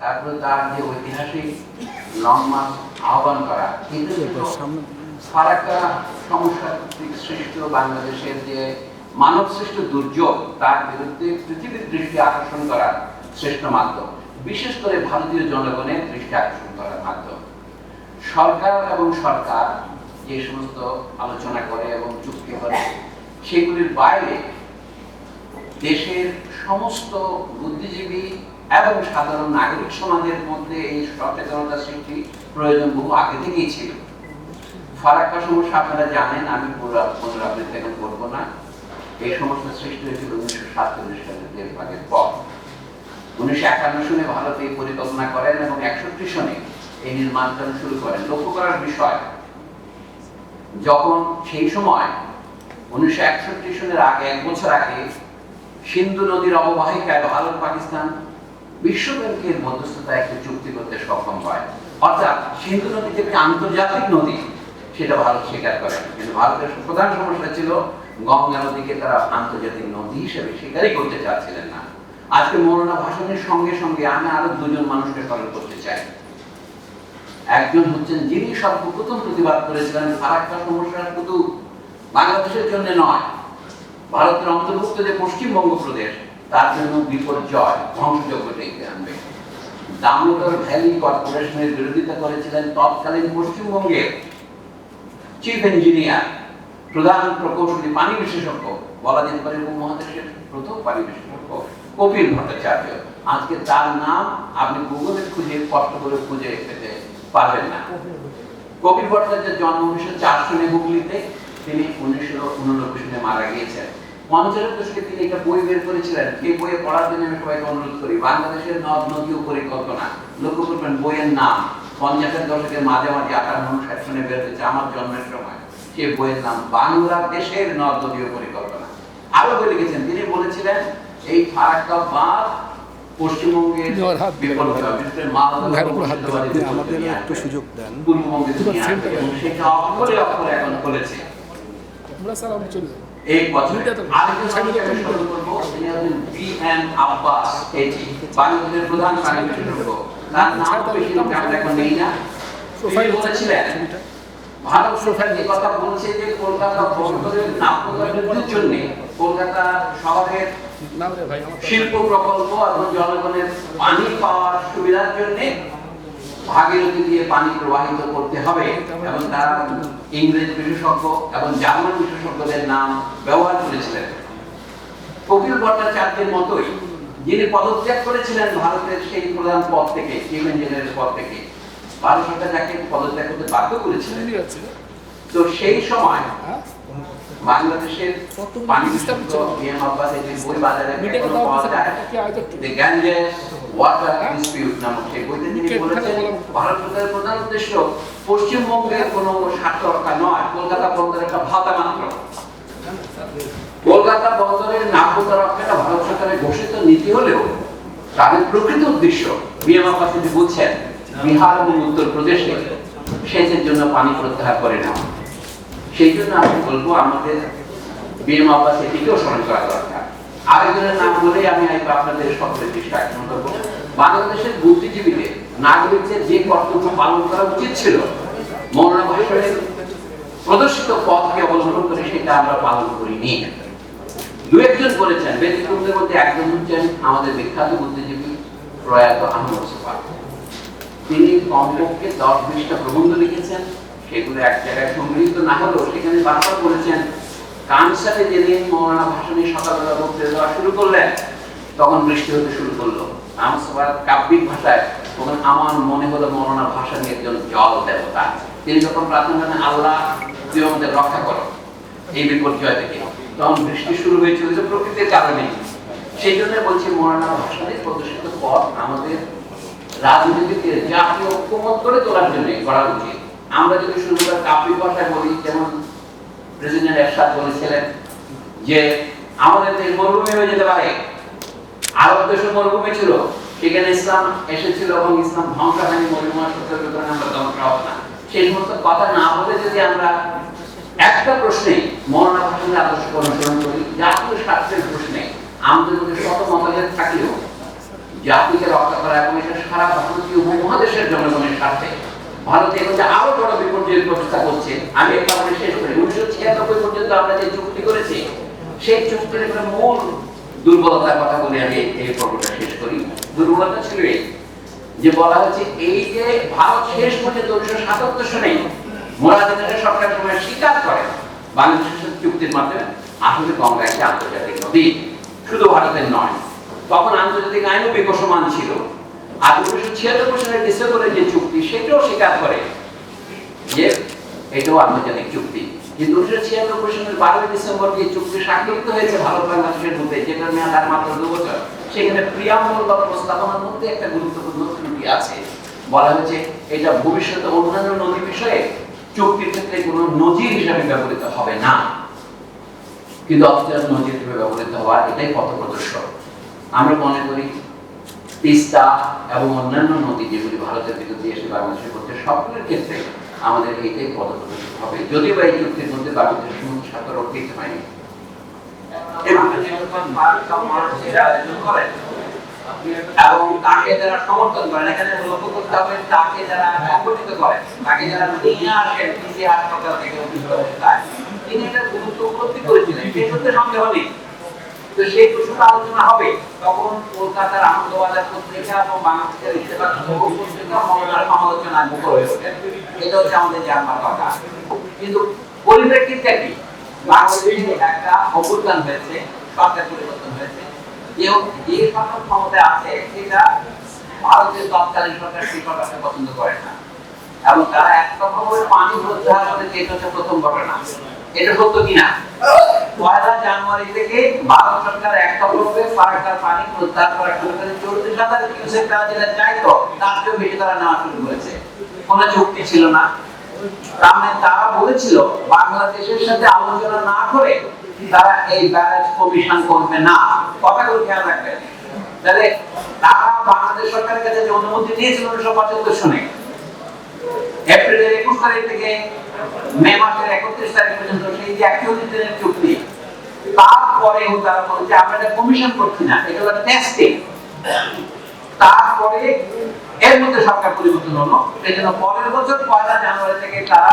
তারপরে তার যে ঐতিহাসিক লং মার্চ আহ্বান করা কিন্তু ফারাক্কা সৃষ্ট বাংলাদেশের যে মানব সৃষ্ট দুর্যোগ তার বিরুদ্ধে পৃথিবীর দৃষ্টি আকর্ষণ করার শ্রেষ্ঠ মাধ্যম। বিশেষ করে ভারতীয় জনগণের দৃষ্টি আকর্ষণ করার মাধ্যম। সরকার এবং সরকার যে সমস্ত আলোচনা করে এবং চুক্তি করে সেগুলির বাইরে দেশের সমস্ত বুদ্ধিজীবী এবং সাধারণ নাগরিক সমাজের মধ্যে এই সচেতনতা সৃষ্টি প্রয়োজন বহু আগে থেকেই ছিল। ফারাক্কা সমস্যা আপনারা জানেন, আমি পুনরাবৃত্তি করব না। এই সমস্যা সৃষ্টি হয়েছিল উনিশশো সাতচল্লিশ সালের দেড় ভাগের পর। উনিশশো একান্ন সনে ভারত এই পরিকল্পনা করেন এবং একষট্টি সনে এই নির্মাণ কাজ শুরু করেন। লক্ষ্য করার বিষয়, যখন সেই সময় উনিশশো একষট্টি সনের আগে, এক বছর আগে সিন্ধু নদীর অববাহিকায় ভারত পাকিস্তান বিশ্ব ব্যাংকের মধ্যস্থতায় একটি চুক্তি করতে সক্ষম হয়। অর্থাৎ সিন্ধু নদী যে আন্তর্জাতিক নদী, সেটা ভারত স্বীকার করে। কিন্তু ভারতের প্রধান সমস্যা ছিল গঙ্গা নদীকে তারা আন্তর্জাতিক নদী হিসেবে স্বীকারই করতে চাচ্ছিলেন না। আজকে মৌলানা ভাষণের সঙ্গে সঙ্গে আমি আরও দুজন মানুষকে স্মরণ করতে চাই। একজন হচ্ছেন যিনি সর্বপ্রথম প্রতিবাদ করেছিলেন ফারাক্কা সমস্যা শুধু বাংলাদেশের জন্য নয়, ভারতের অন্তর্ভুক্ত যে পশ্চিমবঙ্গ প্রদেশ তার জন্য বিপর্যয়, ধ্বংসযজ্ঞ ডেকে আনবে। দামোদর ভ্যালি কর্পোরেশনের বিরোধিতা করেছিলেন তৎকালীন পশ্চিমবঙ্গের চিফ ইঞ্জিনিয়ার, প্রধান প্রকৌশলী, পানি বিশেষজ্ঞ, বলা যেতে পারে উপমহাদেশের প্রথম পানি বিশেষজ্ঞ, কপিল ভট্টাচার্য। আজকে তার নাম আপনি গুগলে খুঁজে কষ্ট করে খুঁজে পেতে পারবেন না। কপিল ভট্টাচার্যের জন্ম উনিশশো চার সনে হুগলিতে, তিনি উনিশশো উননব্বই সালে মারা গিয়েছেন। দশকে তিনি একটা বই বের করেছিলেন। এই বইয়ে পড়ার জন্য আমি সবাইকে অনুরোধ করি বাংলাদেশের নদ নদী ও পরিকল্পনা। লক্ষ্য করবেন বইয়ের নাম পঞ্চাশের দশকের মাঝে মাঝে আঠারো ষাট সনে বের হয়েছে আমার জন্মের সময়। সে বইয়ের নাম বাংলাদেশের নদ নদী ও পরিকল্পনা। আরও বলে তিনি বলেছিলেন এই ফারাক্কা বাঁধ পশ্চিমবঙ্গের একটু সুযোগ দেন। সেটা অক্ষরে অক্ষরে এখন করেছে আমরা স্যার আমি চলে যাব এই হচ্ছেন বি.এম. আব্বাস এটি, বাংলাদেশের প্রধান বিশেষজ্ঞ। তার নাম বেশি লোক আমরা এখন নেই না। তিনি বলেছিলেন, ভারত সরকার যে কথা বলছে যে কলকাতা বন্দরের নাপ্যতার জন্য কলকাতা শহরের শিল্প প্রকল্প এবং জনগণের পানি পাওয়ার সুবিধার জন্য ভাগীরথী দিয়ে পানি প্রবাহিত করতে হবে। এবং তারা ইংরেজ বিশেষজ্ঞ এবং জার্মান বিশেষজ্ঞদের নাম ব্যবহার করেছিলেন। কপিল ভট্টাচার্যের মতোই যিনি পদত্যাগ করেছিলেন ভারতের সেই প্রধান পদ থেকে চিফ ইঞ্জিনিয়ারের পদ থেকে ভারত সরকার যাকে পদত্যাগ করতে বাধ্য করেছিলেন। তো সেই সময় হ্যাঁ। বাংলাদেশের পানি বিশেষজ্ঞ বিএম আব্বাস যে বই বাজারে এখনও পাওয়া যায় কি আয়োজন The Ganges নামক সেই বইতে তিনি বলেছেন ভারত সরকারের প্রধান উদ্দেশ্য পশ্চিমবঙ্গের কোনো স্বার্থ রক্ষা নয় কলকাতা বন্দরের একটা ভাতা মাত্র। কলকাতা বন্দরের নাগরিকতা রক্ষাটা ভারত সরকারের ঘোষিত নীতি হলেও তাদের প্রকৃত উদ্দেশ্য বিএম আব্বাস বলছেন বিহার এবং উত্তরপ্রদেশে সেচের জন্য পানি প্রত্যাহার করে নেওয়া। সেই জন্য আমি বলব, আমাদের বিএম আব্বাস এটিকেও স্মরণ করা দরকার। আরেকজনের নাম বলেই আমি হয়তো আপনাদের সকলের দৃষ্টি আকর্ষণ করব। বাংলাদেশের বুদ্ধিজীবীদের নাগরিকদের যে কর্তব্য পালন করা উচিত ছিল, মৌলানা ভাষণের প্রদর্শিত পথকে অবলম্বন করে সেটা আমরা পালন করিনি। দু একজন বলেছেন ব্যতিক্রমদের মধ্যে একজন হচ্ছেন আমাদের বিখ্যাত বুদ্ধিজীবী প্রয়াত আহমদ সুফার তিনি কমপক্ষে দশ বিশটা প্রবন্ধ লিখেছেন। সেগুলো এক জায়গায় সংগৃহীত না হলেও সেখানে বারবার বলেছেন যেদিন মৌলানা সকালবেলা দেওয়া শুরু করলেন, তখন বৃষ্টি হতে শুরু করল। আমার কাব্যিক ভাষায় তখন আমার মনে হলো মৌলানা একজন জল দেবতা। তিনি যখন প্রার্থনা করেন, আল্লাহ, তুই আমাদের রক্ষা করো। এই বিপর্যয় থেকে। তখন বৃষ্টি শুরু হয়ে চলেছে প্রকৃতির কারণে। সেই জন্য বলছি, মৌলানা ভাষণের প্রদর্শিত পথ আমাদের রাজনীতিকে জাতীয় ঐক্যমত করে তোলার জন্য করা উচিত। আমরা যদি শুরু করে কাব্যিক ভাষায় বলি, যেমন প্রেসিডেন্ট এরশাদ বলেছিলেন যে আমাদের দেশ মরুভূমি হয়ে যেতে পারে। আরব দেশে মরুভূমি ছিল। সেখানে ইসলাম এসেছিল এবং ইসলাম ধ্বংস হয়নি, মরুভূমি সত্যের কারণে আমরা ধ্বংস হব না। সেই সমস্ত কথা না বলে যদি আমরা একটা প্রশ্নে মরণা ভাষণের আদর্শ অনুসরণ করি, জাতীয় স্বার্থের প্রশ্নে আমাদের মধ্যে শত মতভেদ থাকলেও জাতিকে রক্ষা করা এবং এটা সারা ভারতীয় উপমহাদেশের জনগণের স্বার্থে ভারত যে আরও বড় বিপর্যয়ের প্রচেষ্টা করছে। আমি একটা শেষ করি, উনিশশো ছিয়ানব্বই পর্যন্ত আমরা যে চুক্তি করেছি, সেই চুক্তির মূল দুর্বলতার কথা বলে আমি এই- পর্বটা শেষ করি। দুর্বলতা ছিল এই, যে বলা হচ্ছে এই যে ভারত শেষ পর্যন্ত উনিশশো সাতাত্তর সনে মোরাজিনের সরকার সময় স্বীকার করে, বাংলাদেশের চুক্তির মাধ্যমে আসলে গঙ্গা একটি আন্তর্জাতিক নদী, শুধু ভারতের নয়, তখন আন্তর্জাতিক আইনও বিকশমান ছিল। আর উনিশশো ছিয়াত্তর সালের ডিসেম্বরের যে চুক্তি, সেটাও স্বীকার করে যে এটাও আন্তর্জাতিক চুক্তি। কিন্তু উনিশশো ছিয়ানব্বই সালের বারোই ডিসেম্বর যে চুক্তি স্বাক্ষরিত হয়েছে ভারত বাংলাদেশের মধ্যে, যেটার মেয়াদ আর মাত্র দু বছর, সেখানে প্রিয়াম্বল বা প্রস্তাবনার মধ্যে একটা গুরুত্বপূর্ণ ত্রুটি আছে। বলা হয়েছে, এটা ভবিষ্যতে অন্যান্য নদী বিষয়ে চুক্তির ক্ষেত্রে কোনো নজির হিসাবে ব্যবহৃত হবে না। কিন্তু অথচ নজির হিসেবে ব্যবহৃত হওয়া, এটাই পথ প্রদর্শক আমরা মনে করি তিস্তা এবং অন্যান্য নদী যেগুলি ভারতের ভিতর দিয়ে এসে বাংলাদেশের করতে সকলের ক্ষেত্রে আমাদের এইটাই প্রদর্শক হবে। যদিও বা এই চুক্তির মধ্যে বাংলাদেশের সমুদ্র স্বাক্ষর অর্পিত হয়নি এবং তাকে যারা সমর্থন করেন, এখানে লক্ষ্য করতে হবে, তাকে যারা সংগঠিত করেন, তাকে যারা নিয়ে আসেন তিনি এটা গুরুত্ব উপলব্ধি করেছিলেন। সত্যি সন্দেহ নেই। তো সেই প্রশ্নটা আলোচনা হবে। তখন কলকাতার আনন্দবাজার পত্রিকা এবং বাংলাদেশের ইত্তেফাক পত্রিকা মমতার সমালোচনায় মুখর হয়ে ওঠে। এটা হচ্ছে আমাদের জানবার কথা। কিন্তু পরিপ্রেক্ষিতটা কি? বাংলাদেশে একটা অভ্যুত্থান হয়েছে, সরকার পরিবর্তন হয়েছে। যে সরকার ক্ষমতায় আছে, সেটা ভারতের তৎকালীন সরকার সেই সরকারকে পছন্দ করে না। এবং তারা এক রকমের পানি প্রত্যাহার করেছে এটা হচ্ছে প্রথম ঘটনা। এটা সত্য কিনা? পয়লা জানুয়ারি থেকে ভারত সরকার একটা করবে ফারাক্কার পানি প্রত্যাহার করা শুরু করে চল্লিশ হাজার কিউসেক তারা চাইতো, তার চেয়েও বেশি তারা নেওয়া শুরু করেছে। কোনো চুক্তি ছিল না। তার মানে তারা বলেছিল, বাংলাদেশের সাথে আলোচনা না করে তারা এই ব্যারেজ কমিশন করবে না। কথাগুলো খেয়াল রাখবেন। তাহলে তারা বাংলাদেশ সরকারের কাছে যে অনুমতি নিয়েছিল উনিশশো পঁচাত্তর সনে এপ্রিলের একুশ তারিখ থেকে মে মাসের একত্রিশ তারিখ পর্যন্ত সেই যে একচল্লিশ দিনের চুক্তি তারপরেও তারা বলছে আমরা এটা কমিশন করছি না, এটা হলো টেস্টিং তারপরে এর মধ্যে সরকার পরিবর্তন হলো, সেই জন্য পরের বছর পয়লা জানুয়ারি থেকে তারা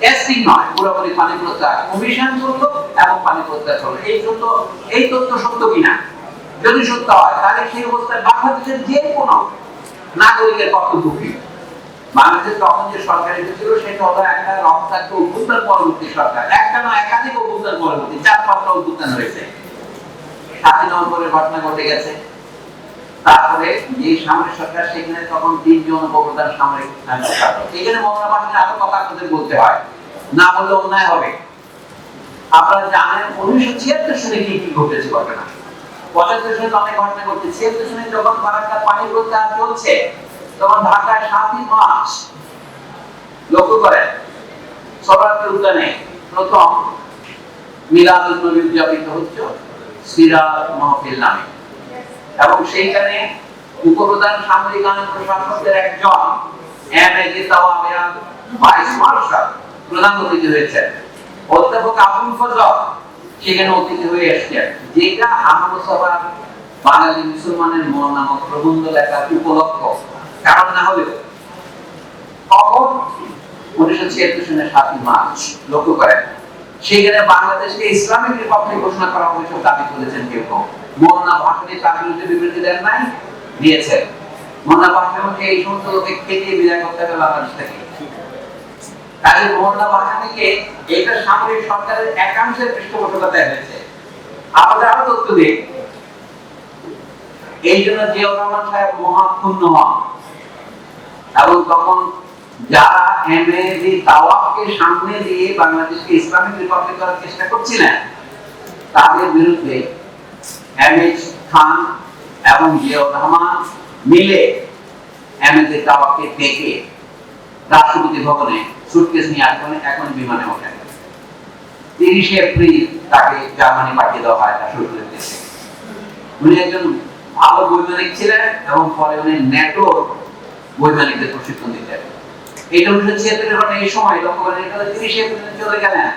টেস্টিং নয়, পুরোপুরি পানি প্রত্যাহার। কমিশন করল এবং পানি প্রত্যাহার করল। এই জন্য এই তথ্য সত্য কিনা? যদি সত্য হয়, তাহলে সেই অবস্থায় বাংলাদেশের যে কোনো নাগরিকের কর্তব্য কি? বাংলাদেশ তখন যে সরকার এসেছিল সেটা হলো একটা রক্তাক্ত অভ্যুত্থান পরবর্তী সরকার। একটা নয় একাধিক অভ্যুত্থান পরবর্তী। চার পাঁচটা অভ্যুত্থান হয়েছে। সাতই নভেম্বরের ঘটনা ঘটে গেছে। তারপরে যে সামরিক সরকার, সেখানে তখন তিনজন উপপ্রধান সামরিক এখানে বাহিনীর আরও কথা আপনাদের বলতে হয়। না বললে অন্যায় হবে। আপনারা জানেন, উনিশশো ছিয়াত্তর সালে কি কি ঘটেছে ঘটনা? পঁচাত্তর সালে অনেক ঘটনা ঘটছে। ছিয়াত্তর সালে যখন ফারাক্কার পানি প্রত্যাহার চলছে তখন ঢাকায় সাতই মার্চ, লক্ষ্য করেন সরাতে উদ্যানে প্রথম মিলাদুল নবী উদযাপিত হচ্ছে সিরাত মাহফিল নামে। এবং সেইখানে উপপ্রধান সামরিক আইন প্রশাসকদের একজন, এম এ জিতাওয়ামিয়া ভাইস মার্শাল, প্রধান অতিথি হয়েছেন। অধ্যাপক আবুল ফজল সেখানে অতিথি হয়ে এসছেন। যেটা আহমদ বাঙালি মুসলমানের মন নামক প্রবন্ধ লেখার উপলক্ষ। কারণ না হলেও তখন উনিশশো ছিয়াত্তর সালের সাতই মার্চ, লক্ষ্য করেন সেখানে বাংলাদেশকে ইসলামিক রিপাবলিক ঘোষণা করা হয়েছে দাবি করেছেন কেউ কেউ। মৌলানা ভাসানী তার বিরুদ্ধে বিবৃতি দেন নাই, দিয়েছেন। মৌলানা ভাসানীকে এই সমস্ত লোকে খেটিয়ে বিদায় করতে হবে বাংলাদেশ থেকে। তাই মৌলানা ভাসানীকে এটা সামরিক সরকারের একাংশের পৃষ্ঠপোষকতায় হয়েছে। আমাদের আরও তথ্য দিই। এই জন্য জিয়াউর রহমান সাহেব মহাক্ষুণ্ণ হন। এবং তখন যারা এমএজি তাওয়াফকে সামনে দিয়ে বাংলাদেশকে ইসলামিক রিপাবলিক করার চেষ্টা করছিলেন, তাদের বিরুদ্ধে এমএজ খান এবং জিয়াউর রহমান মিলে এমএজি তাওয়াফকে ডেকে রাষ্ট্রপতি ভবনে সুটকেস নিয়ে এখন এখন বিমানে ওঠেন। তিরিশে এপ্রিল তাকে জার্মানি পাঠিয়ে দেওয়া হয়, তার দেশে উনি একজন ভালো বৈজ্ঞানিক ছিলেন এবং পরে উনি ন্যাটোর বৈজ্ঞানিকদের প্রশিক্ষণ দিতেন এটা উনিশশো ছিয়াত্তরের ঘটনা এই সময় লক্ষ্য করেন এটা তিরিশে এপ্রিল চলে গেলেন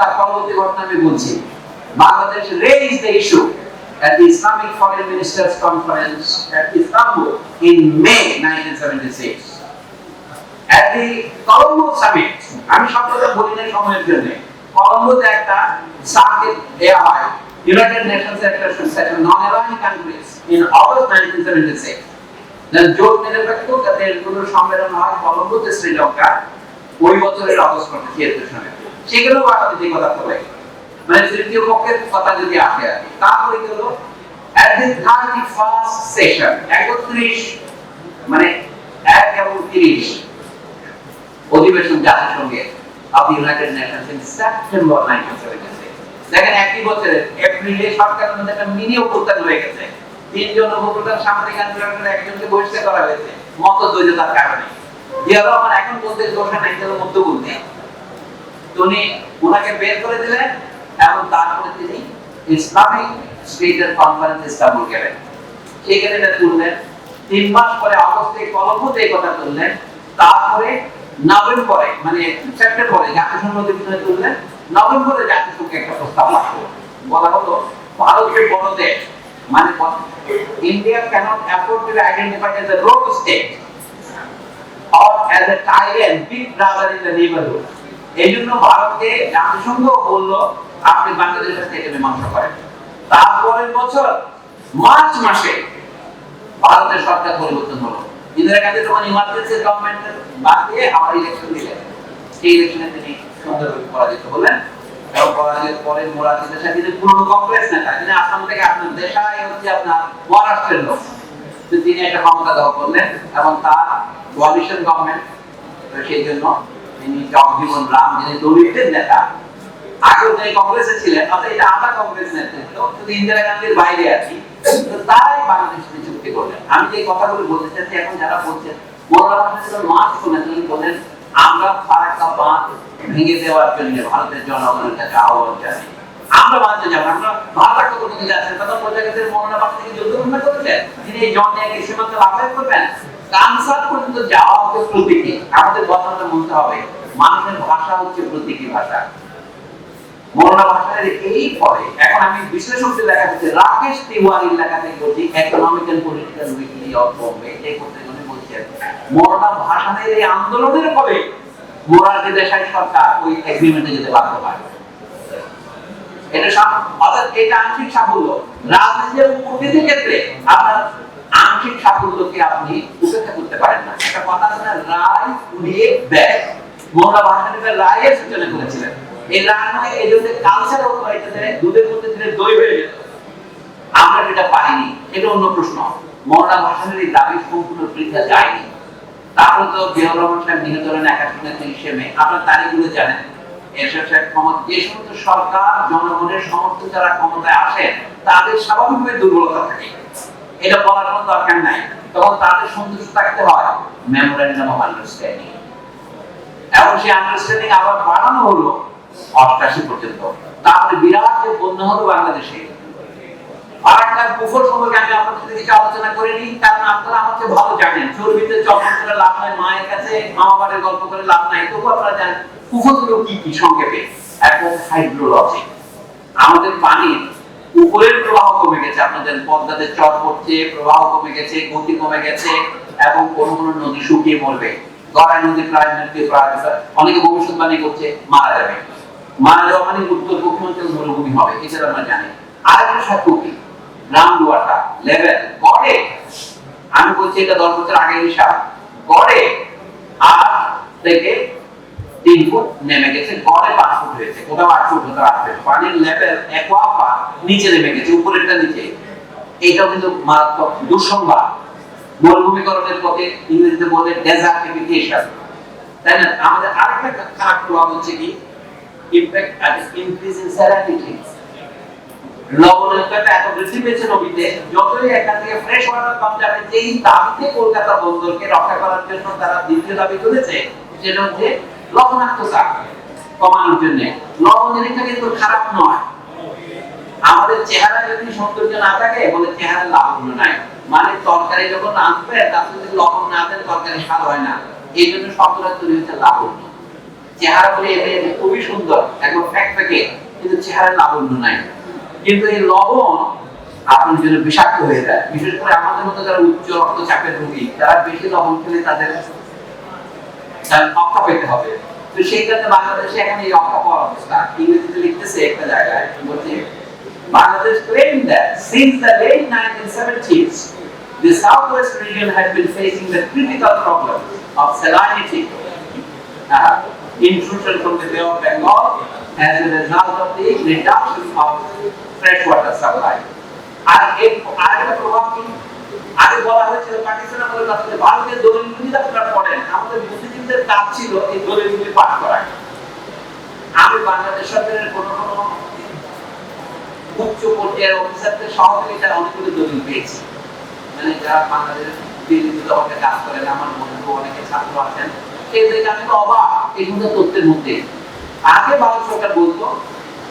তার পরবর্তী ঘটনা আমি বলছি। Bangladesh raise the issue at the Islamic Foreign Ministers Conference at Istanbul in May 1976. At the Colombo Summit, আমি শব্দটা বলি না সময়ের জন্য। কলম্বোতে একটা দেওয়া হয়। ইউনাইটেড নেশনস একটা session non align countries in August 1976 then জোট নিরপেক্ষ দেশগুলোর সম্মেলন হয় কলম্বোতে শ্রীলঙ্কা, ওই বছরের অগস্ট মাসে ছিয়াত্তর সালে সেগুলো বাংলাদেশে কথা বলে। মানে তৃতীয় পক্ষের কথা যদি আসে আর কি তারপরে গেল at the 31st session 31 মানে এক এবং 30 অধিবেশন জাতিসংঘে of United Nations in September 1976 দেখেন একই বছরে এপ্রিলে সরকারের মধ্যে একটা মিনি অভ্যুত্থান হয়ে গেছে। তিনজন অভ্যুত্থান সামরিক আন্দোলনের একজনকে বহিষ্কার করা হয়েছে। মত দ্বৈততার কারণে। জিয়া রহমান এখন বলতে দোষা নাই তাহলে মধ্যবর্তী তো উনি ওনাকে বের করে দিলেন এবং তারপরে তিনি ইসলামিক স্টেটের কনফারেন্স ইস্তাম্বুল গেলেন। সেখানে এটা তুললেন। তিন মাস পরে অগস্টে কলম্বোতে এই কথা তুললেন, তারপরে নভেম্বরে মানে সেপ্টেম্বরে জাতিসংঘ অধিবেশনে তুললেন। নভেম্বরে জাতিসংঘে একটা প্রস্তাব আসলো। বলা হলো ভারতের বড় দেশ। মানে India can't afford to identified as a road state or as a tyrant, big brother in the neighborhood. এই জন্য ভারতকে জাতিসংঘ বলল আপনি বাংলাদেশের থেকে মীমাংসা করেন। তারপরের বছর মার্চ মাসে ভারতের সরকার পরিবর্তন হলো। ইন্দিরা গান্ধী তখন ইমার্জেন্সি গভর্নমেন্টের বাদ দিয়ে আবার ইলেকশন দিলেন। সেই ইলেকশনে তিনি সুন্দরভাবে পরাজিত হলেন এবং পরাজিত পরে মোরারজি দেশাই তিনি পুরনো কংগ্রেস নেতা তিনি আসাম থেকে আপনার দেশাই হচ্ছে আপনার মহারাষ্ট্রের লোক তিনি একটা ক্ষমতা দখল করলেন, এবং তার কোয়ালিশন গভর্নমেন্ট সেই জন্য তিনি জগজীবন রাম, যিনি দলিতের নেতা, আগেও তিনি কংগ্রেসে ছিলেন, অর্থাৎ এটা কংগ্রেস নেতৃত্ব ইন্দিরা গান্ধীর বাইরে আছি, তো তারাই বাংলাদেশ চুক্তি করলেন। আমি যে কথাগুলো বলতে চাচ্ছি, এখন যারা বলছেন মৌলানা ভাষা মাস শুনে তিনি বলেন আমরা ফারাক্কা বাঁধ ভেঙে দেওয়ার জন্য ভারতের জনগণের কাছে আহ্বান জানাই। আমরা মানতে যাব। আমরা ভারত করতে যাচ্ছেন তখন বোঝা গেছে মৌলানা ভাষা থেকে যুদ্ধ ঘোষণা করেছেন তিনি এই জন নিয়ে সীমান্ত লাভায়ত করবেন কানসার পর্যন্ত যাওয়া হচ্ছে প্রতীকী। আমাদের কথাটা বলতে হবে, মানুষের ভাষা হচ্ছে প্রতীকী ভাষা। মৌলানা ভাষার এই পরে, এখন আমি বিশ্লেষকদের লেখা রাকেশ তিওয়ারির লেখা থেকে বলছি economic political weekly of Bombay এই পত্রিকাটি মৌলানা ভাষানের এই আন্দোলনের ফলে মোরারজি দেশাই সরকার ওই এগ্রিমেন্টে যেতে বাধ্য হয়। এটা এটা আংশিক সাফল্য। ক্ষেত্রে আপনার আংশিক সাফল্যকে আপনি উপেক্ষা করতে পারেন না। একটা কথা আছে রায় উড়িয়ে মোল্লা ভাসানিদের রায়ের সূচনা করেছিলেন। এই নয় এই জন্য কালচার দুধের মধ্যে দিলে দই হয়ে যেত। আমরা যেটা পারিনি এটা অন্য প্রশ্ন। মোল্লা ভাসানের এই দাবি সম্পূর্ণ বৃদ্ধা যায়নি। তারপর তো জিয়াউর রহমান সাহেব নিহত হলেন একাশনে তিরিশে মে। আপনার তারিখগুলো জানেন। এরশাদ সাহেব ক্ষমতা যে সমস্ত সরকার, জনগণের যারা ক্ষমতায় আসেন তাদের স্বাভাবিকভাবে দুর্বলতা থাকে। এটা বলার কোনো দরকার নাই। তখন তাদের সন্তুষ্ট থাকতে হয় মেমোরেন্ডাম অফ আন্ডারস্ট্যান্ডিং। এবং সেই আন্ডারস্ট্যান্ডিং আবার বাড়ানো হলো অষ্টাশি পর্যন্ত। তারপরে বিরাট যে হলো বাংলাদেশে একটা কুফর সম্পর্কে আমি আপনার সাথে কিছু আলোচনা করে নিই। কারণ আপনারা চেয়ে ভালো জানেন। চর্বিতে চর্চা করে লাভ নাই, মায়ের কাছে মামা বাড়ির গল্প করে লাভ নাই। তবু আপনারা জানেন কুফরগুলো কি কি সংক্ষেপে? এখন হাইড্রোলজি আমাদের পানির উপরের প্রবাহ কমে গেছে। আপনাদের পদ্মাতে চর পড়ছে, প্রবাহ কমে গেছে, গতি কমে গেছে, এবং কোন কোন নদী শুকিয়ে মরবে। গড়াই নদী প্রায় মৃত্যু প্রায় অনেকে ভবিষ্যৎবাণী করছে, মারা যাবে। মারা যাওয়া মানে উত্তর পূর্বাঞ্চল মরুভূমি হবে এছাড়া আমরা জানি। আরেকটা সাক্ষ্য কি? গ্রাউন্ড ওয়াটার লেভেল গড়ে। আমি বলছি এটা দশ বছর আগে হিসাব। গড়ে, আট থেকে তিন ফুট নেমে গেছে, গড়ে পাঁচ ফুট হয়েছে। কোথাও আট ফুট কোথাও আট পানির লেভেল একোয়াফা নিচে নেমে গেছে, উপরেরটা নিচে। এইটাও কিন্তু মারাত্মক দুঃসংবাদ। মরুভূমিকরণের পথে ইংরেজিতে বলে ডেজার্টিফিকেশন তাই না? আমাদের আরেকটা খারাপ প্রভাব হচ্ছে কি? ইমপ্যাক্ট আর ইনক্রিজ ইন স্যালারিটি লবণাক্ততা এত বৃদ্ধি পেয়েছে যতই এখান থেকে ফ্রেশ ওয়াটার যাবে যেই দাবিতে কলকাতা বন্দরকে রক্ষা করার জন্য তারা দ্বিতীয় দাবি সেটা হচ্ছে কমানোর জন্য। কিন্তু খারাপ নয়। আমাদের চেহারা যদি সৌন্দর্য না থাকে বলে চেহারা নাই। মানে তরকারি যখন রাঁধবে তার যদি লবণ না দেন, তরকারি স্বাদ হয় না। এই জন্য শব্দটা তৈরি হচ্ছে চেহারা বলে এমনি খুবই সুন্দর, একদম ফ্যাক ফ্যাকে কিন্তু চেহারা লাবণ্য নাই। কিন্তু এই লবণ আপনার জন্য বিষাক্ত হয়ে যায় বিশেষ করে আমাদের মতো যারা উচ্চ রক্তচাপের রোগী যারা বেশি লবণ খেলে তাদের তার অক্কা পেতে হবে তো সেই ক্ষেত্রে বাংলাদেশে এখন এই অক্কা পাওয়ার অবস্থা ইংরেজিতে লিখতেছে একটা জায়গায় বলছে Bangladesh claimed that since the late 1970s the southwest region had been facing the critical problem of salinity uh, intrusion from the Bay of Bengal as a result of the reduction of freshwater supply. আর এর আরেকটা প্রভাব কি? আগে বলা হয়েছিল, পাকিস্তান আমাদের কাছে ভারতের দলিলগুলি আপনারা পড়েন। আমাদের বুদ্ধিজীবীদের কাজ ছিল এই দলিলগুলি পাঠ করা। আমি বাংলাদেশ সরকারের কোনো কোনো উচ্চ পর্যায়ের অফিসারদের সহযোগিতার অনেকগুলো দলিল পেয়েছি। মানে যারা বাংলাদেশ দিল্লিতে আমাকে কাজ করেন, আমার বন্ধু অনেকে ছাত্র আছেন। সেই থেকে আমি অবাক, এগুলো তথ্যের মধ্যে। আগে ভারত সরকার বলতো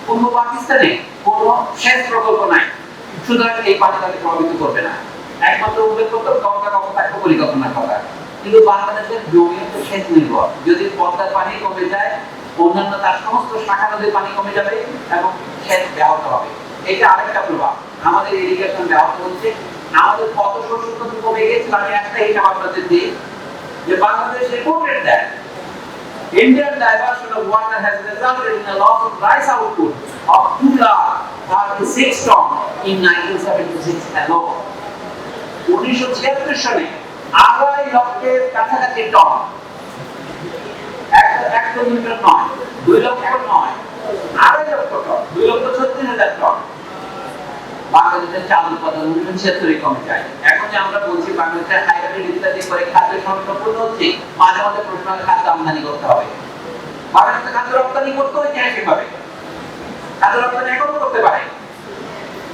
পূর্ব পাকিস্তানে কোনো সেচ প্রকল্প নাই। সুতরাং এই পানি তাকে প্রভাবিত করবে না। একমাত্র উল্লেখ করতো গঙ্গা কর্মকাণ্ড পরিকল্পনা করা কিন্তু বাংলাদেশের জমি হচ্ছে সেচ নির্ভর। যদি পদ্মার পানি কমে যায়, অন্যান্য তার সমস্ত শাখা নদীর পানি কমে যাবে এবং সেচ ব্যাহত হবে। এটা আরেকটা প্রভাব। আমাদের ইরিগেশন ব্যাহত হচ্ছে। আমাদের কত শস্য কমে গেছে আমি একটা হিসাব আপনাদের দিই যে Bangladesh reported that Indian diversion of water has resulted in a loss of rice output of 2 lakh 36 ton in 1976 alone. উনিশশো ছিয়াত্তর সালে আড়াই লক্ষের কাছাকাছি টন এক কিলোমিটার নয় দুই লক্ষ নয় আড়াই লক্ষ টন দুই লক্ষ ছত্রিশ হাজার টন বাংলাদেশের চাল উৎপাদন উনিশশো কমে যায়। এখন যে আমরা বলছি বাংলাদেশের হাইব্রিড ইত্যাদি করে খাদ্য সংকট পূর্ণ হচ্ছে, মাঝে মাঝে প্রশ্ন খাদ্য আমদানি করতে হবে। বাংলাদেশে খাদ্য রপ্তানি করতে হচ্ছে কীভাবে খাদ্য রপ্তানি এখনও করতে পারে।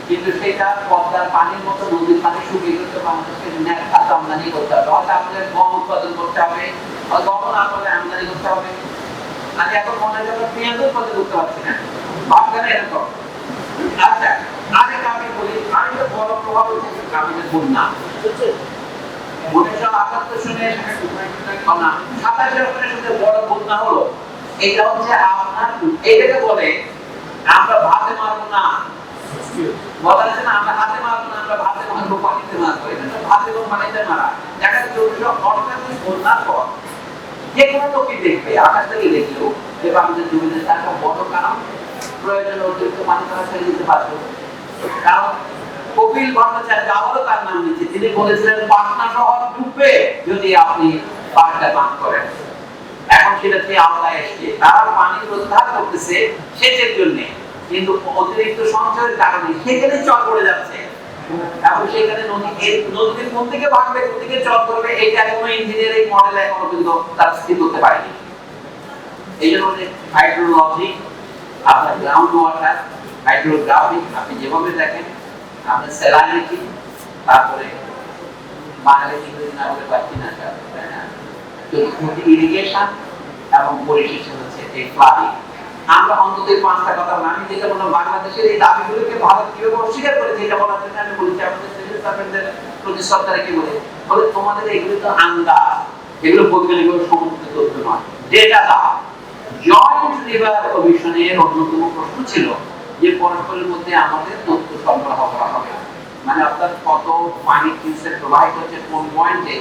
কিন্তু সেটা পদ্মার পানির মতো নদীর পানি শুকিয়ে বাংলাদেশকে খাদ্য আমদানি করতে হবে। হয়তো আমাদের গম উৎপাদন করতে হবে গম না করলে আমদানি করতে হবে। আজ এখন মনে হয় পেঁয়াজ উৎপাদন করতে পারছি না? এরকম। আচ্ছা আরেকটা আমি আমরা ভাতে মারবো না। আমরা হাতে মারবো না, আমরা ভাতে মারবো, পানিতে মারবো। এটা ভাতে এবং পানিতে মারা। দেখা যাচ্ছে দেখবে, আকাশ থেকে দেখলেও যে আমাদের জমিতে তার বড় কারণ, প্রয়োজন অতিরিক্ত পানি তারা ছেড়ে দিতে পারতো কারণ কপিল ভট্টাচার্য আবারও তার নাম নিচ্ছে তিনি বলেছিলেন, পাটনা শহর ডুববে যদি আপনি পাটটা বান করেন। এখন সেটা সেই আওতায় এসছে, তারা পানি প্রত্যাহার করতেছে সেচের জন্য। কিন্তু অতিরিক্ত সঞ্চয়ের কারণে সেখানে চর পড়ে যাচ্ছে। এবং সেখানে নদী নদীতে কোন দিকে ভাগবে কোন দিকে চর করবে এইটা কোনো ইঞ্জিনিয়ারিং মডেল এখনও কিন্তু তার স্থির করতে পারেনি। এই জন্য হাইড্রোলজি আপনার গ্রাউন্ড ওয়াটার হাইড্রোগ্রাফি আপনি যেভাবে দেখেন তারপরে না পাচ্ছি না তাই না? ইরিগেশন এবং হচ্ছে এই আমরা অন্তত এই পাঁচটা কথা। আমি যেটা বললাম, বাংলাদেশের এই দাবিগুলোকে ভারত কীভাবে অস্বীকার করেছে, এটা বলার জন্য আমি বলেছি, আমাদের সিভিল প্রতি সরকারে কি বলে বলে তোমাদের এগুলো তো আন্দাজ এগুলো বৈজ্ঞানিকভাবে সমর্থিত তথ্য নয় ডেটা দাও জয়েন্ট কমিশনের অন্যতম প্রশ্ন ছিল যে পরস্পরের মধ্যে আমাদের তথ্য সরবরাহ করা হবে। মানে অর্থাৎ কত পানি কিউসেক প্রবাহিত হচ্ছে, কোন পয়েন্টে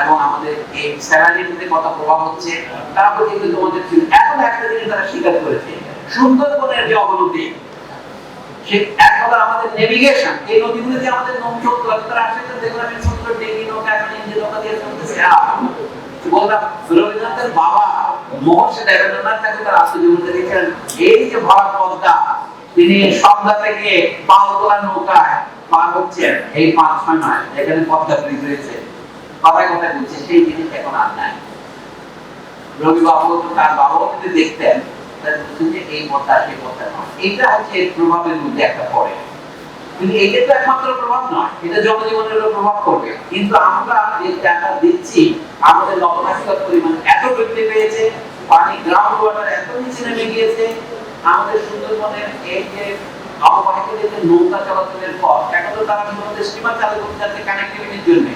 এবং আমাদের এই স্যালারিটিতে কত প্রভাব হচ্ছে, তারপর কিন্তু তোমাদের এখন একটা জিনিস তারা স্বীকার করেছে। সুন্দরবনের যে অবনতি, সে এক আমাদের নেভিগেশন এই নদীগুলো যে আমাদের নৌচোখ তারা আসে তো দেখলাম আমি সুন্দর ডেঙ্গি নৌকা এখন ইঞ্জিন নৌকা দিয়ে চলতেছে। বাবা মহর্ষি দেবেন্দ্রনাথ ঠাকুর তার এই যে পদ্মা তিনি সন্ধ্যা থেকে পাল তোলা নৌকায় পার হচ্ছেন। এই পাঁচ ছয় মাস এখানে পদ্মা ব্রিজ রয়েছে। কথায় কথায় বলছে, সেই জিনিস এখন আর নাই। তার যদি দেখতেন। এটা তো একমাত্র প্রভাব নয়। এটা জনজীবনের কিন্তু আমরা যে টাকা দিচ্ছি, আমাদের এত বৃদ্ধি পেয়েছে, পানি গ্রাউন্ড ওয়াটার এত নিচে নেমে গিয়েছে আমাদের সুন্দরবনের এই যে অববাহিকাদের যে নৌকা চলাচলের পথ এখন তো তারা শুধুমাত্র স্টিমার চালু করতে যাচ্ছে কানেক্টিভিটির জন্য।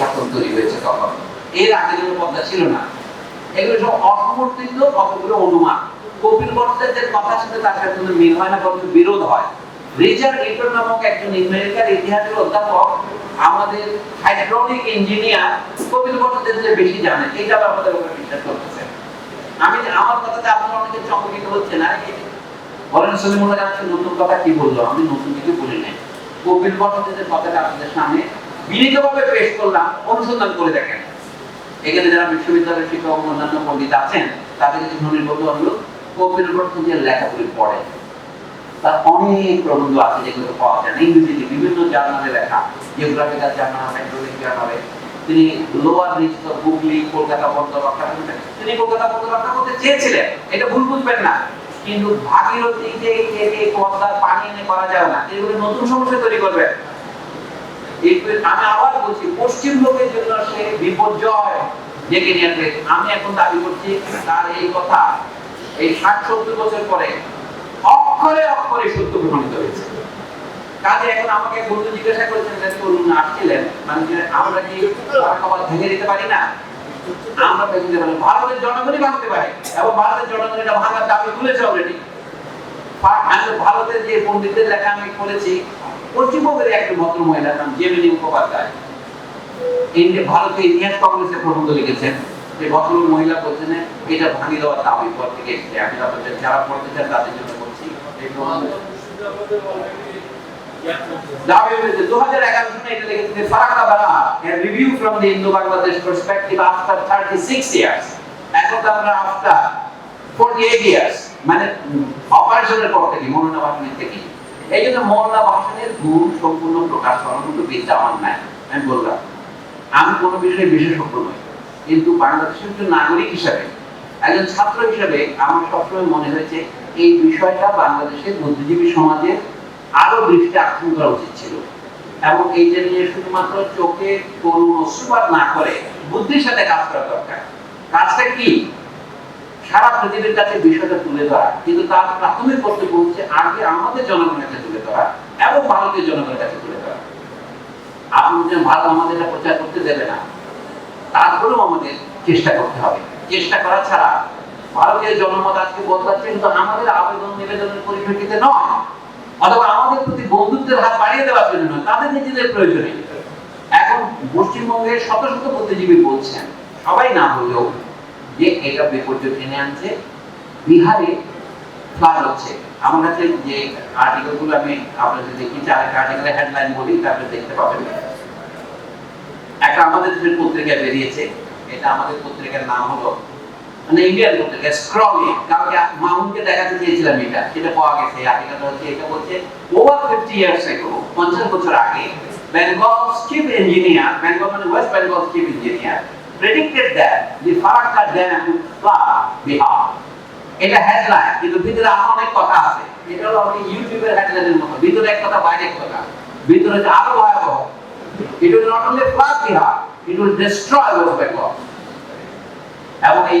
শাসন তৈরি হয়েছে তখন। এর আগে যেগুলো পদ্মা ছিল না। এগুলো সব অসমর্থিত কতগুলো অনুমান। কপিল ভট্টাচার্যের কথার সাথে তার সাথে কোনো মিল হয় না বরং বিরোধ হয়। রিচার্ড লিটন নামক একজন আমেরিকার ইতিহাসের অধ্যাপক আমাদের হাইড্রোলিক ইঞ্জিনিয়ার কপিল ভট্টাচার্য বেশি জানে। এইটা আমাদের উপর বিশ্বাস করতেছে। আমি আমার কথাতে আপনারা অনেকে চমকিত হচ্ছে না। বলেন, সলিমুল্লাহ জানছেন নতুন কথা কি বলল? আমি নতুন কিছু বলি নাই। কপিল ভট্টাচার্যের কথাটা আপনাদের সামনে বিনীতভাবে পেশ করলাম, অনুসন্ধান করে দেখেন। এখানে যারা বিশ্ববিদ্যালয়ের শিক্ষক অন্যান্য পণ্ডিত আছেন, তাদের কাছে সুনির্বদ্ধ অনুরোধ কপিল ভট্টাচার্যের লেখাগুলি পড়ে। তার অনেক প্রবন্ধ আছে যেগুলো পাওয়া যায় না। ইংরেজিতে বিভিন্ন জার্নালে লেখা। জিওগ্রাফিক্যাল জার্নাল হাইড্রোলিক জার্নালে তিনি লোয়ার হুগলি, কলকাতা করতেন তিনি কলকাতা করতে চেয়েছিলেন। এটা ভুল বুঝবেন না। কিন্তু ভাগীরথী যে পদ্মার পানি এনে করা যাবে না। এগুলো নতুন সমস্যা তৈরি করবে। আমি আবার বলছি, পশ্চিম লোকের জন্য সে বিপর্যয় ডেকে নিয়ে আসবে। আমি এখন দাবি করছি, তার এই কথা এই ষাট সত্তর বছর পরে অক্ষরে অক্ষরে সত্য প্রমাণিত হয়েছে। কাজে এখন আমাকে বন্ধু জিজ্ঞাসা করেছেন যে তরুণ আসছিলেন? মানে আমরা কি খাবার ভেঙে দিতে পারি না? আমরা ভেঙে দিতে পারি ভারতের জনগণই ভাঙতে পারে, এবং ভারতের জনগণ এটা ভাঙার দাবি তুলেছে অলরেডি ভারতের যে পণ্ডিতদের লেখা আমি পড়েছি, পশ্চিমবঙ্গের একজন ভদ্র মহিলার নাম মুখোপাধ্যায়। ইন্ডিয়া ভারতীয় ইতিহাস কংগ্রেসের প্রবন্ধ লিখেছেন। যে ভদ্র মহিলা বলছেন, এটা ভাঙিয়ে দেওয়ার দাবি পর থেকে এসেছে। আমি যারা পড়তে চান তাদের জন্য বলছি এই প্রবন্ধ দাবি হয়েছে 2011 সালে এটা লিখেছে ফারাক্কা বারা a review from the Indo-Bangladesh perspective after 36 years এখন আমরা after 48 years মানে আমি কোনো বিষয়ে বিশেষজ্ঞ নই। কিন্তু বাংলাদেশের একজন নাগরিক হিসাবে, একজন ছাত্র হিসাবে আমার সবসময় মনে হয়েছে, এই বিষয়টা বাংলাদেশের বুদ্ধিজীবী সমাজের আরও দৃষ্টি আকর্ষণ করা উচিত ছিল। এবং এইটা নিয়ে শুধুমাত্র চোখে করুণ অশ্রুপাত না করে বুদ্ধির সাথে কাজ করা দরকার। কাজটা কি? সারা পৃথিবীর কাছে বিষয়টা তুলে ধরা, কিন্তু তার প্রাথমিক কর্তব্য হচ্ছে আগে আমাদের জনগণের কাছে তুলে ধরা এবং ভারতীয় জনগণের কাছে তুলে ধরা। আপনি যে ভারত আমাদের প্রচার করতে দেবে না। তারপরেও আমাদের চেষ্টা করতে হবে। চেষ্টা করা ছাড়া ভারতীয় জনমত আজকে বদলাচ্ছে, কিন্তু আমাদের আবেদন নিবেদনের পরিপ্রেক্ষিতে নয়। অথবা আমাদের প্রতি বন্ধুত্বের হাত বাড়িয়ে দেওয়ার জন্য নয়, তাদের নিজেদের প্রয়োজনে। এখন পশ্চিমবঙ্গের শত শত বুদ্ধিজীবী বলছেন, সবাই না হলেও যে এটা বিপর্যয় টেনে আনছে, বিহারে ফ্লাড হচ্ছে। আমার কাছে যে আর্টিকেলগুলো আমি আপনাদের দেখি চার একটা আর্টিকেলের হেডলাইন বলি, তারপরে দেখতে পাবেন। একটা আমাদের দেশের পত্রিকায় বেরিয়েছে, এটা আমাদের পত্রিকার নাম হলো মানে ইন্ডিয়ান পত্রিকা স্ক্রলি কালকে মামুনকে দেখাতে চেয়েছিলাম এটা সেটা পাওয়া গেছে এই হচ্ছে, এটা বলছে ওভার ফিফটি ইয়ার্স এগো পঞ্চাশ বছর আগে বেঙ্গল চিফ ইঞ্জিনিয়ার বেঙ্গল মানে West Bengal chief engineer predicted that the Farakka dam would flood. এটা হেডলাইন কিন্তু ভিতরে আরও অনেক কথা আছে। এটা হলো আপনি ইউটিউবের হেডলাইনের মতো। ভিতরে এক কথা, বাইরে এক কথা। ভিতরে আরও ভয়াবহ। It will not only flood Bihar, it will destroy West Bengal এবং এই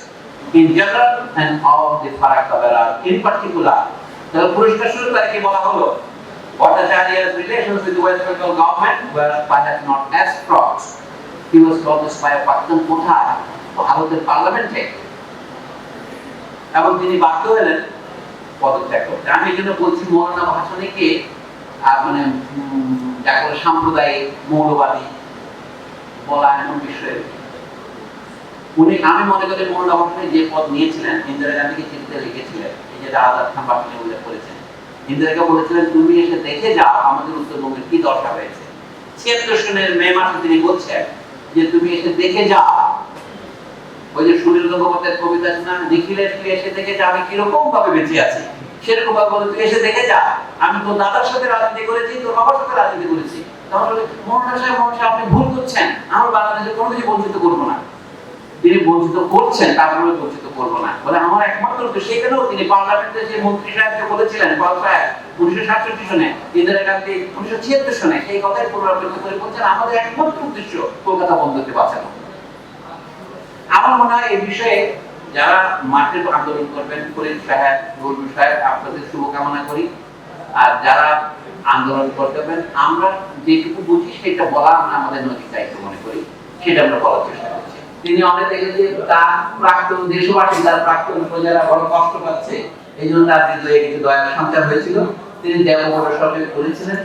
in general and of the Farakka barrage in particular. তাহলে পুরস্কার শুরু তারিখে বলা হলো Bhattacharya's relations with the West Bengal government were perhaps not as fraught. He was called the spy of Pakistan কোথায় ভারতের পার্লামেন্টে এবং তিনি বাধ্য হলেন পদত্যাগ করতে আমি এই জন্য বলছি মৌলানা ভাষণে কে আহ, মানে যাকে সাম্প্রদায়িক মৌলবাদী বলা এমন বিষয় উনি আমি মনে করি মৌলানা ভাষণে যে পদ নিয়েছিলেন, ইন্দিরা গান্ধীকে চিঠিতে লিখেছিলেন, এই যেটা আজাদ খান উল্লেখ করেছেন। ইন্দিরাকে বলেছিলেন, তুমি এসে দেখে যাও আমাদের উত্তরবঙ্গের কি দশা হয়েছে ছিয়াত্তর সনের মে মাসে তিনি বলছেন যে, তুমি এসে দেখে যাও। ওই যে সুনীল গঙ্গোপাধ্যায়ের কবিতা আছে না নিখিলের তুই এসে দেখে যা, আমি কীরকম ভাবে বেঁচে আছি? সেরকম ভাবে বলে তুই এসে দেখে যা, আমি তোর দাদার সাথে রাজনীতি করেছি, তোর বাবার সাথে রাজনীতি করেছি। তাহলে মোহন সাহেব আপনি ভুল করছেন, আমরা বাংলাদেশের কোনো কিছু বঞ্চিত করব না। তিনি বঞ্চিত করছেন তারপরে বঞ্চিত করব না। বলে আমার একমাত্র উদ্দেশ্য, সেখানেও তিনি পার্লামেন্টে যে মন্ত্রী সাহেবকে বলেছিলেন উনিশশো সাতষট্টি সনে, ইন্দিরা গান্ধী উনিশশো ছিয়াত্তর সনে, সেই কথাই পুনরাবৃত্তি করে বলছেন, আমাদের একমাত্র উদ্দেশ্য কলকাতা বন্দরকে বাঁচানো। আমার মনে হয় এই বিষয়ে যারা মাঠের আন্দোলন করবেন, ফরিদ সাহেব সাহেব, আপনাদের শুভকামনা করি। আর যারা আন্দোলন করবেন, আমরা যেটুকু বুঝি, সেটা বলা আমরা আমাদের নৈতিক দায়িত্ব মনে করি, সেটা আমরা বলার চেষ্টা তিনি অনেক দেখে যে তার প্রাক্তন দেশবাসী, তার প্রাক্তন প্রজারা বড় কষ্ট পাচ্ছে। এই জন্য তার হৃদয়ে কিছু দয়ার সঞ্চার হয়েছিল। তিনি দেবগড়ের সরকার করেছিলেন,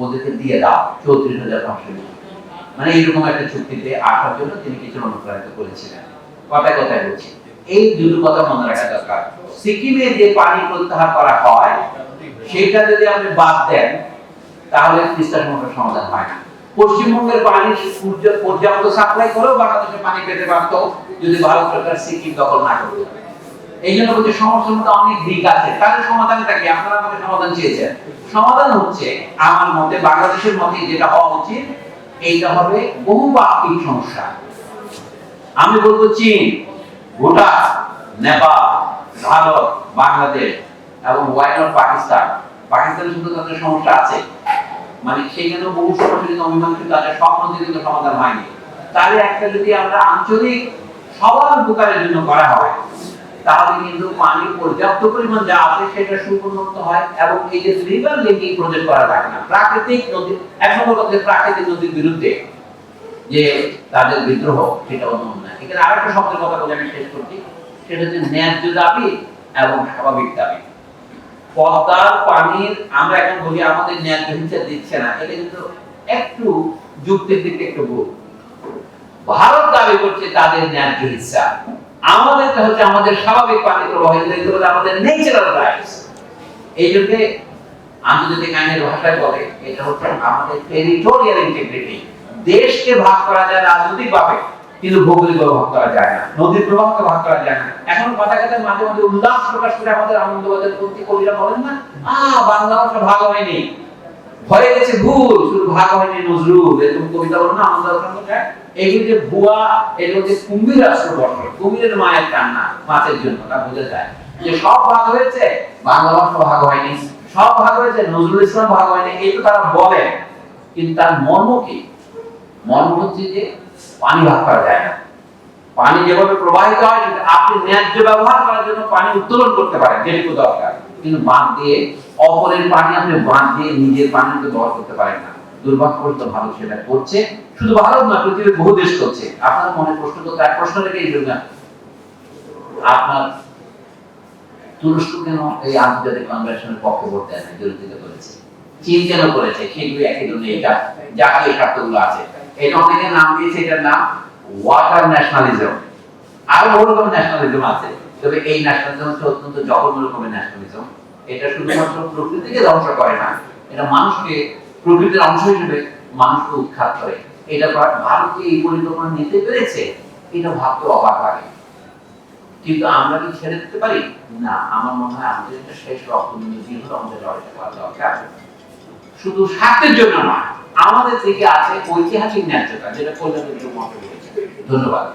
ওদেরকে দিয়ে দাও, চৌত্রিশ হাজার পাঁচশো মানে এইরকম একটা চুক্তিতে আসার জন্য তিনি কিছু অনুপ্রাণিত করেছিলেন। কথায় কথায় বলছি, এই দুটো কথা মনে রাখা দরকার। সিকিমে যে পানি প্রত্যাহার করা হয়, সেটা যদি আপনি বাদ দেন, তাহলে সমস্যার সমাধান হয় না। পশ্চিমবঙ্গের পানি সূর্য- পর্যাপ্ত সাপ্লাই করেও বাংলাদেশে পানি পেতে পারতো যদি ভারত সরকার সিকিম দখল না করতো। এই জন্য বলছি মধ্যে অনেক দিক আছে। তাহলে সমাধানটা কি? আপনারা আমাকে সমাধান চেয়েছেন। সমাধান হচ্ছে, আমার মতে, বাংলাদেশের মতে যেটা হওয়া উচিত, এইটা হবে বহু বহুপাক্ষিক সমস্যা। আমি বলব চীন, ভুটান, নেপাল, ভারত, বাংলাদেশ এবং ওয়াই নট পাকিস্তান? পাকিস্তানের শুধু তাদের সমস্যা আছে। মানে সেখানে বহু সমস্যা কিন্তু অমীমাংসিত আছে সব মধ্যে কিন্তু সমাধান হয়নি। তাহলে একটা যদি আমরা আঞ্চলিক সবার উপকারের জন্য করা হয়, তাহলে কিন্তু পানি পর্যাপ্ত পরিমাণ যা আছে সেটা সুপরিণত হয় এবং এই যে রিভার লিঙ্কিং প্রজেক্ট করা থাকে না। প্রাকৃতিক নদী, এক নম্বর কথা প্রাকৃতিক নদীর বিরুদ্ধে যে তাদের বিদ্রোহ, সেটা অন্য না এখানে আরেকটা শব্দের কথা বলে আমি শেষ করছি, সেটা হচ্ছে ন্যায্য দাবি এবং স্বাভাবিক দাবি। পদ্মার পানির আমরা এখন বলি আমাদের ন্যায্য হিসেবে দিচ্ছে না। এটা কিন্তু একটু যুক্তির দিকে একটু ভুল। ভারত দাবি করছে তাদের ন্যায্য হিসা। আমাদেরটা হচ্ছে আমাদের স্বাভাবিক পানি প্রবাহিত হইতে হলে আমাদের ন্যাচারাল রাইটস এই জন্য আন্তর্জাতিক আইনের ভাষায় বলে, এটা হচ্ছে আমাদের টেরিটোরিয়াল ইন্টিগ্রিটি দেশকে ভাগ করা যায় রাজনৈতিক ভাবে কিন্তু ভৌগোলিক ভাগ করা যায় না। নদীর ভাগ করা যায় না। এখন কথা মাঝে মাঝে উল্লাস প্রকাশ করে আমাদের আনন্দবাজার কবিরা বলেন না বাংলা ভাষা ভাগ হয়নি। হয়ে গেছে ভুল, শুধু ভাগ হয়নি নজরুল। এরকম কবিতা বলো না এগুলি যে ভুয়া রাষ্ট্র বর্ণ কুম্ভীরের মায়ের কান্না, মাছের জন্য, তা বোঝা যায়। যে সব ভাগ হয়েছে, বাংলা ভাষা ভাগ হয়নি। সব ভাগ হয়েছে, নজরুল ইসলাম ভাগ হয়নি, এই তো তারা বলে কিন্তু তার মর্ম কি? মর্ম হচ্ছে যে পানি ভাগ করা যায় না। পানি যেভাবে প্রবাহিত হয় আপনি ন্যায্য ব্যবহার করার জন্য পানি উত্তোলন করতে পারেন, যেটুকু দরকার। কিন্তু বাঁধ দিয়ে অপরের পানি আপনি বাঁধ দিয়ে নিজের পানিতে ব্যবহার করতে পারেন না। দুর্ভাগ্যবশত ভারত সেটা করছে। শুধু ভারত না, পৃথিবীর বহু দেশ করছে। আপনার মনে প্রশ্ন এক প্রশ্ন রেখে এই জন্য আপনার তুরস্ক কেন এই আন্তর্জাতিক কনভেনশনের পক্ষে বিরোধিতা করেছে? চীন কেন করেছে? সেগুলো একই ধরনের এটা জাতীয় স্বার্থগুলো আছে এটা অনেকে নাম দিয়েছে, এটার নাম ওয়াটার ন্যাশনালিজম আরও বহু রকমের ন্যাশনালিজম আছে, তবে এই ন্যাশনালিজম হচ্ছে অত্যন্ত জঘন্য রকমের ন্যাশনালিজম এটা শুধুমাত্র প্রকৃতিকে ধ্বংস করে না, এটা মানুষকে, প্রকৃতির অংশ হিসেবে মানুষকে উৎখাত করে। এটা ভারত কি এই পরিকল্পনা নিতে পেরেছে? এটা ভাবতে অবাক লাগে। কিন্তু আমরা কি ছেড়ে দিতে পারি? না, আমার মনে হয় আমাদের এটা শেষ রক্ত দিয়ে হলো আমাদের লড়াইটা করা দরকার। শুধু স্বার্থের জন্য নয় আমাদের থেকে আছে ঐতিহাসিক ন্যায্যতা যেটা কল্যাণের জন্য ধন্যবাদ।